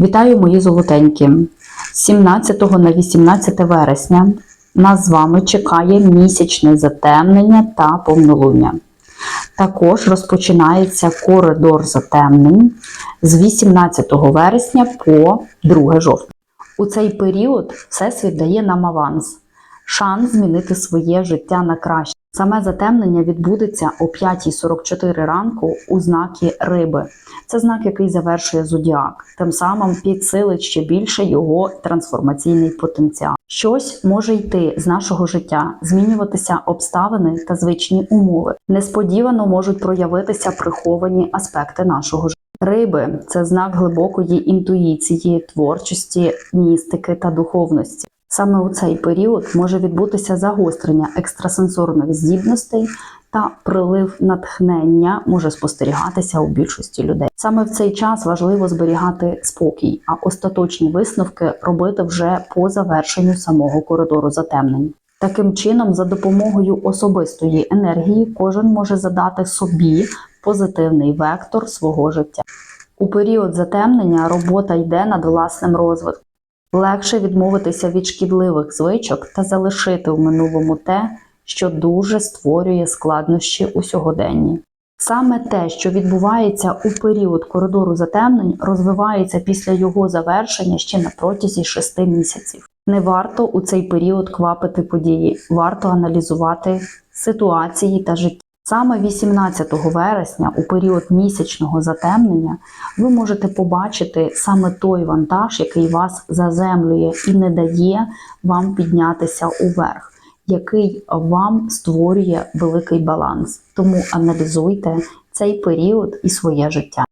Вітаю, мої золотенькі! З 17 на 18 вересня нас з вами чекає місячне затемнення та повнолуння. Також розпочинається коридор затемнень з 18 вересня по 2 жовтня. У цей період Всесвіт дає нам аванс, шанс змінити своє життя на краще. Саме затемнення відбудеться о 5.44 ранку у знакі Риби. Це знак, який завершує зодіак, тим самим підсилить ще більше його трансформаційний потенціал. Щось може йти з нашого життя, змінюватися обставини та звичні умови. Несподівано можуть проявитися приховані аспекти нашого життя. Риби це знак глибокої інтуїції, творчості, містики та духовності. Саме у цей період може відбутися загострення екстрасенсорних здібностей та прилив натхнення може спостерігатися у більшості людей. Саме в цей час важливо зберігати спокій, а остаточні висновки робити вже по завершенню самого коридору затемнень. Таким чином, за допомогою особистої енергії, кожен може задати собі позитивний вектор свого життя. У період затемнення робота йде над власним розвитком. Легше відмовитися від шкідливих звичок та залишити в минулому те, що дуже створює складнощі у сьогоденні. Саме те, що відбувається у період коридору затемнень, розвивається після його завершення ще на протязі шести місяців. Не варто у цей період квапити події, варто аналізувати ситуації та життя. Саме 18 вересня, у період місячного затемнення, ви можете побачити саме той вантаж, який вас заземлює і не дає вам піднятися уверх, який вам створює великий баланс. Тому аналізуйте цей період і своє життя.